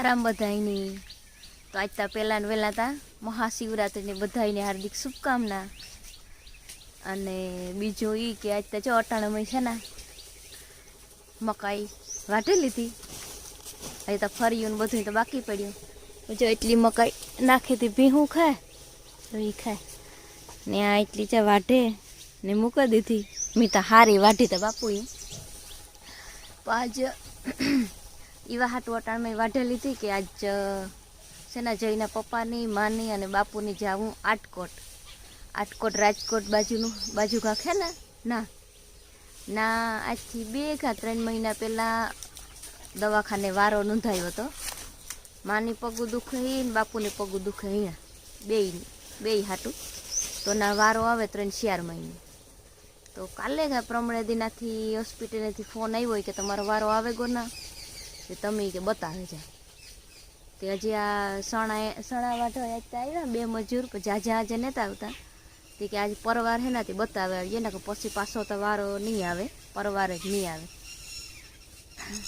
સીતારામ બધાયની. તો આજ તા પહેલાં વહેલા તા મહાશિવરાત્રિને બધાયને હાર્દિક શુભકામના. અને બીજું એ કે આજ તા જો અટાણામાં છે ને, મકાઈ વાટી લીધી. હજી તો ફર્યું ને બધું તો બાકી પડ્યું. જો એટલી મકાઈ નાખી હતી ભીહું ખાય, તો એ ખાય. ને આ એટલી ચા વાઢે, ને મૂકી દીધી. મેં તો હારી વાઢી તો બાપુએ. આજ એવા વટાણ મેં વાઢે લીધી કે આજ શેના જઈના પપ્પાની, માની અને બાપુની જાવું આટકોટ આટકોટ રાજકોટ બાજુનું, બાજુ કાંખે ને? ના. ના, આજથી બે કાં ત્રણ મહિના પહેલાં દવાખાને વારો નોંધાયો હતો. માની પગું દુખે ને બાપુની પગું દુખે અહીંયા. બે બે હાટું. તો ના વારો આવે ત્રણ ચાર મહિને. તો કાલે પ્રમણે દિનાથી હોસ્પિટલેથી ફોન આવ્યો હોય કે તમારો વારો આવે ગો ના તે તમે કે બતાવે છે. તે હજી આ સણા સણા વાઢો આવ્યા બે મજૂર પછી જાજા આજે નહોતા આવતા. તે કે આજે પરવાર હે તે બતાવે આવીએ કે પછી પાછો તો વારો નહીં આવે, પરવાર જ નહીં આવે.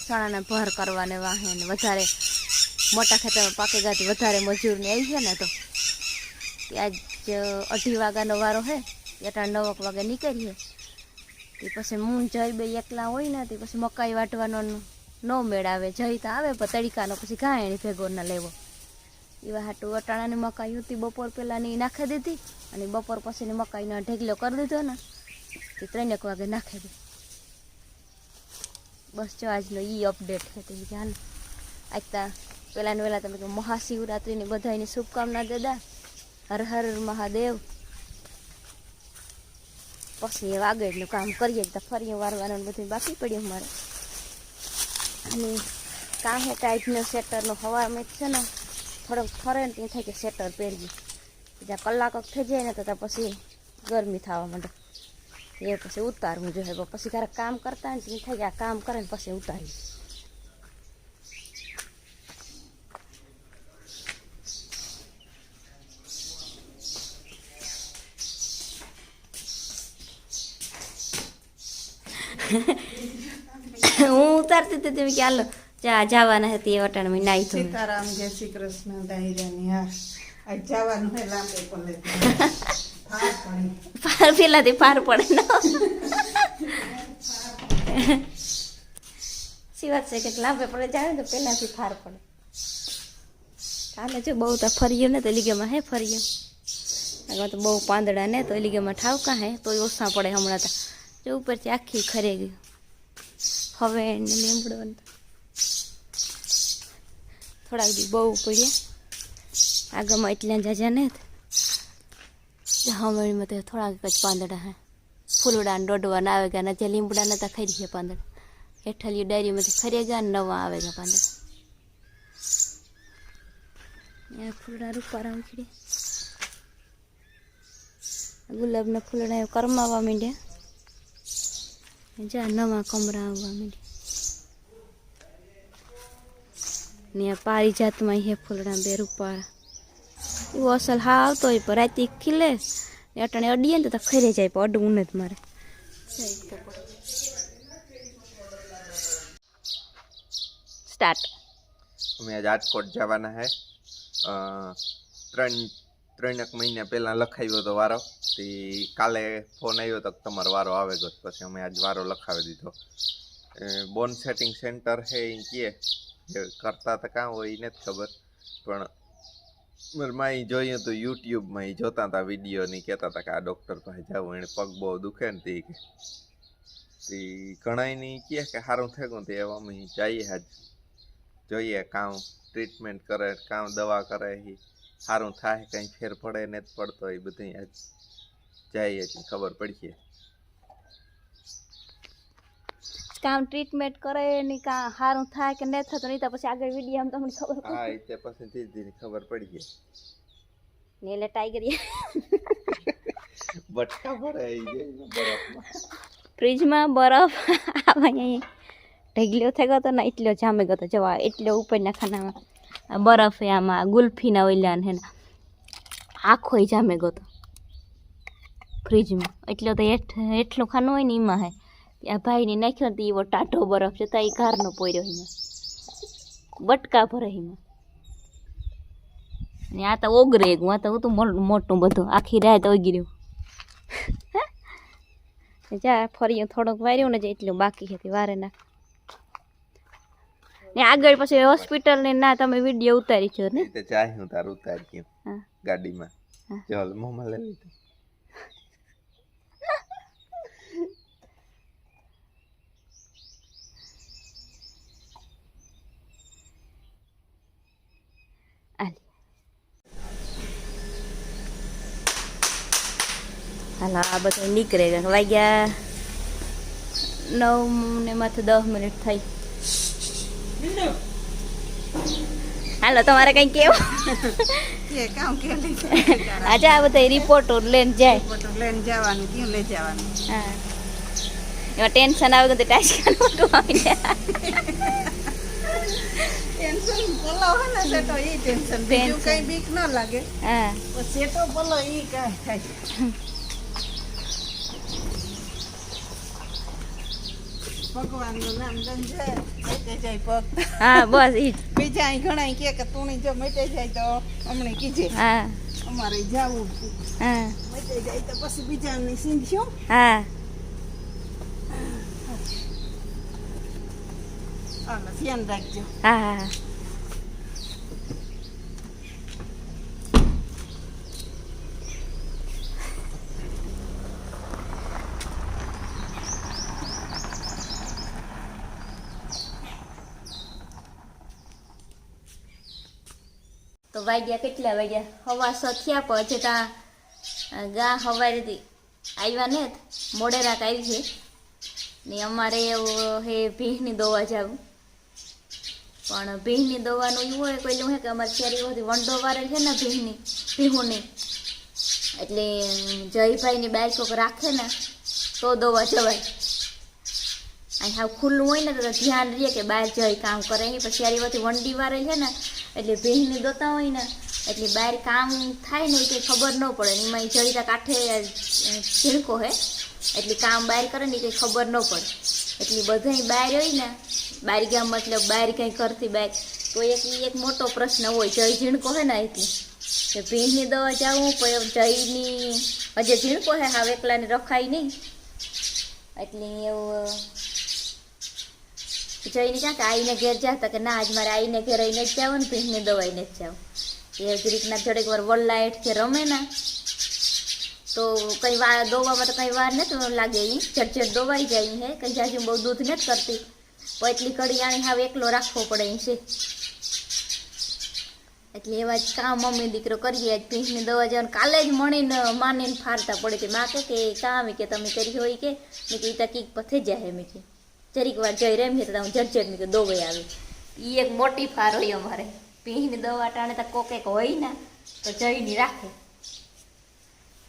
સણાને ભર કરવાને વાહે ને વધારે મોટા ખેતરમાં પાકે ગાતી વધારે મજૂરને આવી છે ને તો. તે આજ અઢી વાગ્યાનો વારો હે એટલા નવક વાગે નીકળીએ. તે પછી મૂન જઈ બે એકલા હોય ને, તે પછી મકાઈ વાટવાનો ન મેળાવે, જઈ તો આવે, પણ તડીકાનો પછી એની ભેગો ના લેવો. એવા હાટું અટાણાની મકાઈ હતી, બપોર પહેલાંની નાખી દીધી, અને બપોર પછીની મકાઈનો ઢેગલો કરી દીધો ને, તે ત્રણેક વાગે નાખી દીધી બસ જો આજનો ઈ અપડેટ છે, તે ચાલ આજ તા પહેલાં ને વહેલા તમે કહો, મહાશિવરાત્રિની બધાની શુભકામના દાદા હર હર મહાદેવ. પછી એ વાગડનું કામ કરીએ, તો ફરી વારવાનું બધું બાકી પડ્યું મારે. અને કાંહે ટાઈપનો સેટરનો હવામાં છે ને, થોડોક ફરે ને ત્યાં થાય કે સેટર પહેરીએ. બીજા કલાક થઈ જાય ને તો ત્યાં પછી ગરમી થવા માંડે. એ પછી ઉતારવું જોઈએ. પછી ક્યારેક કામ કરતા ને તો થાય કે આ કામ કરે ને પછી ઉતારી હું ઉતારતી હતી તમે કે હાલો જા જવાના હતી એ વટાણમાં નાઈ તો સીતારામ જય શ્રી કૃષ્ણ દાહિરાની હા. આજ જવાનું હે લાંબે પલે થાક પડી. પાર પેલાથી પાર પડે ને. સી વાત છે કે લાંબે પડે? જાય ને તો પેલાથી પાર પડે. કાલે જો બહુ તો ફર્યો ને તો લીગેમાં હે ફર્યો? આગળ તો બહુ પાંદડા ને તો લીગેમાં ઠાવકા હે તો ઓછા પડે હમણાં તો. જો ઉપરથી આખી ખરે ગયું હવે એને લીમડો થોડાક દી બહુ પડ્યા. આગળમાં એટલા જાજા ને હમણાં તો થોડાક જ પાંદડા હે. ફૂલડા ને દોડવા ના આવે ગયા જે લીમડા નતા ખરી ગયા પાંદડા. હેઠળિયું ડાયરીમાંથી ખરી ગયા નવા આવે ગયા પાંદડા. ફૂલડા રૂપારા ઉખડી ગુલાબના ફૂલડા કરમાવા માંડ્યા. જા નવા કમરા આવવા માંડ્યા ને આ પારિજાતમાં હે ફૂલડા બે રૂપારા એવું અસલ હા આવતો હોય પણ રાતે ખીલે ને અટાણે અડીએ ને તો ખરે જાય પણ અડવું નથી મારે સ્ટાર્ટ અમે આજ રાજકોટ જવાના હે અ, ત્રણ ત્રણેક મહિના પહેલાં લખાવ્યો હતો વારો. તે કાલે ફોન આવ્યો તો તમારો વારો આવે ગયો પછી અમે આજ વારો લખાવી દીધો. બોન સેટિંગ સેન્ટર છે એ કહે જે કરતા તો કાં હોય એ નથી ખબર. પણ માએ જોયું હતું યુટ્યુબમાં એ જોતા હતા વીડિયો ને કહેતા હતા કે આ ડૉક્ટર પાસે જાવું એને પગ બહુ દુખે ને તે કે. ઘણાય નહીં કહે કે સારું થઈ ગયું તે એવા અમે જઈએ આજ. જોઈએ કાં ટ્રીટમેન્ટ કરે, કાં દવા કરે એ સારું થાય કંઈ ફેર પડે ને જ પડતો એ બધું આજ જઈએ એટલે ખબર પડશે કામ ટ્રીટમેન્ટ કરે ને કા સારું થાય કે નહીં થતું નહીં તો પછી આગળ વીડિયો તમને ખબર હા એ તે પછી ધીરે ધીરે ખબર પડી ગઈ ને એટલે ટાઈગર બટકા ભરે જાય જે બરફમાં. ફ્રીજમાં બરફ આવા અહીં ઢગલ્યો થઈ ગયો તો ને એટલો જામી ગયો તો જવા એટલો ઉપરના ખાનામાં. આ બરફ આમાં ગુલ્ફીના ઓઈલા ને. આખો જામે ગયો ફ્રીજમાં. એટલો તો હેઠ એટલું ખાનું હોય ને એમાં હે. આ ભાઈને નાખ્યો ને એવો ટાઢો બરફ છે તો એ કારનો પોર્યો એમાં. બટકા ભરે એમાં. ને આ તો ઓગરે આ તો હતું મોટું મોટું બધું. આખી રાત ઓગી રહ્યું. જા, ફરી થોડોક વાર્યું ને જે, એટલું બાકી હતી વારે નાખ ને આગળ પછી હોસ્પિટલ ને ના તમે વીડિયો ઉતારી છો ને? તે ચાહી હું તારું ઉતારી ગયો. ગાડીમાં. ચાલ મોમાં લઈ લીધું. આલી આ બધું નીકળે ગયા વાગ્યા નવ ને માથે દસ મિનિટ થઈ. હાલો તમારે કઈ કેવું કે કામ કે આજે આ બધા રિપોર્ટો લઈને જાય. લઈને જવાનું ક્યાં લઈ જવાનું? હા. એમાં ટેન્શન આવે તો ટાઈસ મોટું આવી ટેન્શન ટેન્શન. બીજું કઈ બીક ન લાગે. હા. પછી તો બોલો એ કાંઈ થાય. ભગવાનનું નામ લઈને જાય જાય પગ હા બસ ઈ બીજા અહીં ઘણા કે તું જો મેટે જાય તો અમને કીજે. હા. અમારે જાવું. હા. મેટે જાય તો પછી બીજાની સીંધ્યું હા. ધ્યાન રાખજો. હા હા હા. વાગ્યા કેટલા વાગ્યા? હવા સખ્યા થયા પછી ત્યાં ગા હવારેથી આવ્યા ને મોડે રાત આવી છે. ને અમારે એવું હે ભીહની દોવા જાવું. પણ ભીહની દોવાનું એવું હોય પેલું હે કે અમારે શેરીઓથી વંડો વારે છે ને ભીંની ભીહુની એટલે જયભાઈની બાઈક કોક રાખે ને, તો દોવા જવાય. અહીં હાવ ખુલ્લું હોય ને તો ધ્યાન રહે કે બહાર જઈ કામ કરે. પછી શેરીઓથી વંડી વારે છે ને એટલે ભીંની દોતા હોય ને, એટલે બહાર કામ થાય ને એ કંઈ ખબર ન પડે એમાં જઈતા કાંઠે ઝીણકો હે. એટલે કામ બહાર કરે ને કંઈ ખબર ન પડે. એટલે બધાય બહાર હોય ને, બહાર ગામ મતલબ બહાર કંઈ કરતી બહાર, તો એક એક મોટો પ્રશ્ન હોય, જય ઝીણકો હે ને એટલે કે ભીંની દવા જાવું પણ જયની, હજે ઝીણકો હે હા એકલાને રખાય નહીં. એટલે એવું જઈને ક્યાં કે આઈને ઘેર જાતા કે ના, આજ મારે આઈને ઘેર આઈને જ જાવ ને ભીંની દવાઈને જ જાવ એ જ રીતના થોડીક વાર વલ્લા હેઠ કે રમે ના, તો કંઈ વાર દોવામાં તો કંઈ વાર નથી લાગે એ ઝટઝટ દોવાઈ જાય હે, કંઈ જાજુ બહુ દૂધ નથી કરતી. પણ એટલી કડી આણી હાવ એકલો રાખવો પડે એ છે. એટલે એવા જ કામ મમ્મી દીકરો કરીએ જ ભીંસની દવા જવાનું. કાલે જ મણીને, માનીને ફારતા પડે કે, માં કે કામ કે તમે કરી હોય કે? મેં કે ઈ તો કીક પથે જાય મેં કે જરીક વાર જઈ રેમ છે તો હું જરજર મેં કે દોવાઈ આવી. એ એક મોટી ફાર હોય અમારે. પીને દવા ટાણે તો કોક એક હોય ને તો જઈને રાખે.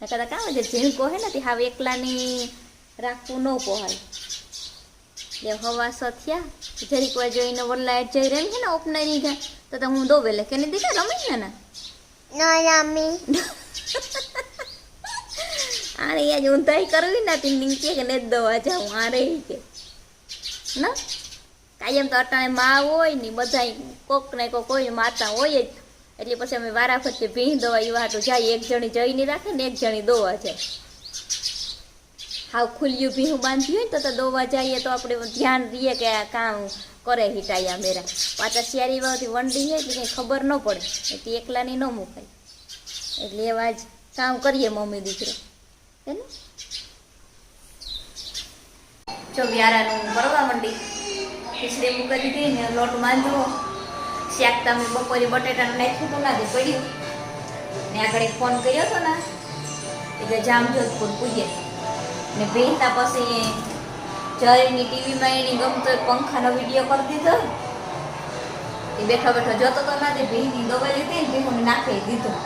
કદાચ કામ છે જેમ કહે ને તે હાવ એકલાની રાખવું ન પહોંચાય એ હવા સ થયા જરીક વાર જોઈને હેઠ જઈ રેમ છે ને ઓપનારી ગયા તો તો હું દોવે લે કે નહીં દીધા રમી ને? આને હું ઊંધાઈ કરવી ના તે નીચે કે ને દવા જાઉં આ રહી કે. ના? કાયમ તો અટાણે માં હોય ને બધા કોક ને કોક કોઈ માતા હોય જ. એટલે પછી અમે વારા ફરતી ભીં દવા એવા તો જાય, એક જણી જઈ નહીં રાખે ને એક જણી દોવા જાય. હાવ ખુલ્યું ભીહું બાંધ્યું હોય ને તો દોવા જઈએ તો આપણે ધ્યાન રહીએ કે આ કામ કરે હિટાયા મેરા પાછા શિયારી વાવથી વંડી છે એટલે કંઈ ખબર ન પડે એટલે એકલાની ન મુકાય. એટલે એવા જ કામ કરીએ મમ્મી દીકરો. હે ને? જો વ્યારાનું કરવા માંડી. ખીચડી મૂકી દીધી ને લોટ માંજવો શાક તમે બપોરે બટેટાનું નાખ્યું તો ના પડ્યું. ને આગળ ફોન કર્યો હતો ને એટલે જામજોધપુર પૂજે ને ભેંતા પછી જરીની ટીવીમાં એની ગમતો પંખાનો વીડિયો કરી દીધો. એ બેઠો બેઠો જોતો તો ના તે ભીની દબાઈ લીધી ને ભીહું નાખી દીધો.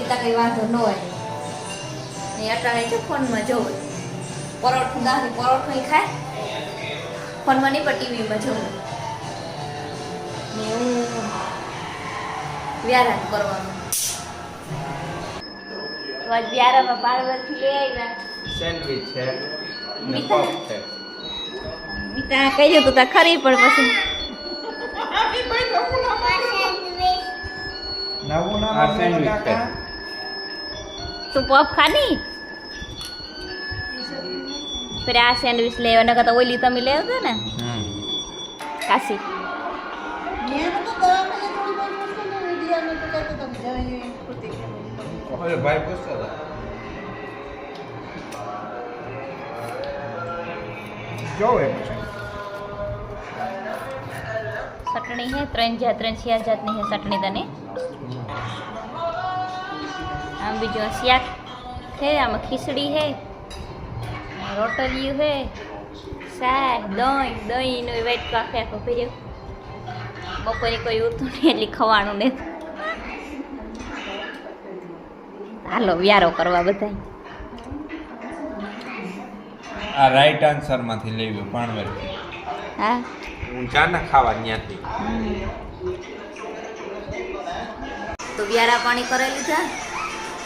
એ તો કઈ વાંધો ન હોય. ને અટાણે છે ફોનમાં જોવે. પરોઠું દાહી પરોઠું ખાય. ફોનમાં નહીં પણ ટીવીમાં જવું ને હું વ્યારામ કરવાનું. તો આજ વ્યારામાં પાર્વતી લઈ આવ્યા સેન્ડવિચ છે મીતા છે. મીઠા કહ્યું તો તા ખરી પણ પછી. નવું નામ sandwich તું પપ ખાની? ફરી આ સેન્ડવિચ લે એના તો ઓલી તમે લે તો ને? કાશી. ચટણી હે ત્રણ જાત ત્રણ ચાર જાતની હે ચટણી તને. આમ બીજું શાક છે આમાં ખીચડી હે રોટલિયું હે? શાક દહીં દહીંનો વેટ કાફે આખો પીર્યો બપોરે કોઈ ઉતું નહીં એટલે ખવાનું ને. હાલો વ્યારો કરવા બધા આ રાઈટ આન્સરમાંથી લેવી પાણવેર હા? હું ચાના ખાવા ત્યાંથી તો વ્યારા પાણી કરી લીધા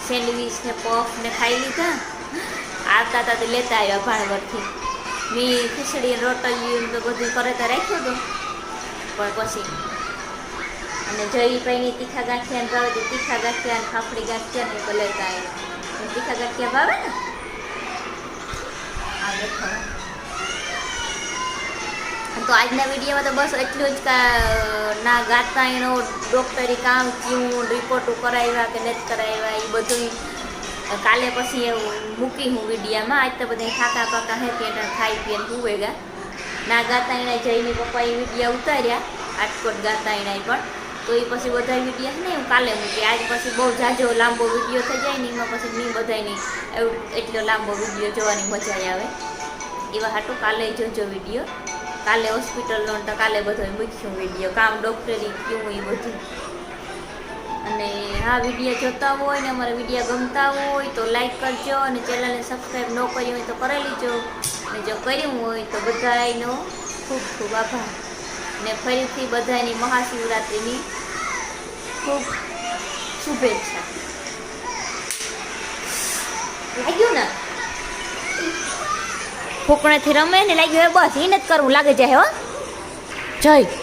સેન્ડવીચ ને પફ ને ખાઈ લીધા. આવતા હતા તે લેતા આવ્યા ભાણવરથી મેં, ખીચડી, રોટલી તો બધું કરે તો રાખ્યું હતું. પણ પછી અને જઈ પૈની તીખા ગાંઠિયા ભાવે તો તીખા ગાંઠિયા ને ફાફડી ગાંઠિયા ને તો લેતા આવ્યા. તીખા ગાંઠિયા ભાવે ને? આ દેખો. તો આજના વિડીયોમાં તો બસ એટલું જ ના ગાતા એનો ડોક્ટરી કામ કયું રિપોર્ટ કરાવ્યા કે નથી કરાવ્યા, એ બધું કાલે પછી મૂકી હું વિડીયામાં. આજ તો બધા ખાતા પાકા હે કે ખાઈ પીને હુવે ગા ના ગાતા એના જઈને પપ્પા એ વિડીયા ઉતાર્યા, આટકોટ ગાતા એના પણ. તો એ પછી બધા વિડીયા ને હું કાલે મૂકી. આજ પછી બહુ જાજો લાંબો વીડિયો થઈ જાય ને એમાં પછી નહીં બધાની એટલો લાંબો વીડિયો જોવાની મજા આવે. એવા હાટું કાલે જોજો વીડિયો. કાલે હોસ્પિટલનો તો કાલે બધો મૂક્યું વીડિયો. કામ ડૉક્ટરી કયું એ બધું. અને આ વીડિયો જોતા હોય ને અમારા વીડિયો ગમતા હોય તો લાઈક કરજો અને ચેનલને સબસ્ક્રાઈબ ન કરી હોય તો કરી લેજો. અને જો કર્યું હોય તો બધાનો ખૂબ ખૂબ આભાર. ને ફરીથી બધાની મહાશિવરાત્રિની ખૂબ શુભેચ્છા. લાગ્યું ને? ફૂકણેથી રમે ને લાગ્યું બસ એને જ કરવું, લાગે જાય હો. જય.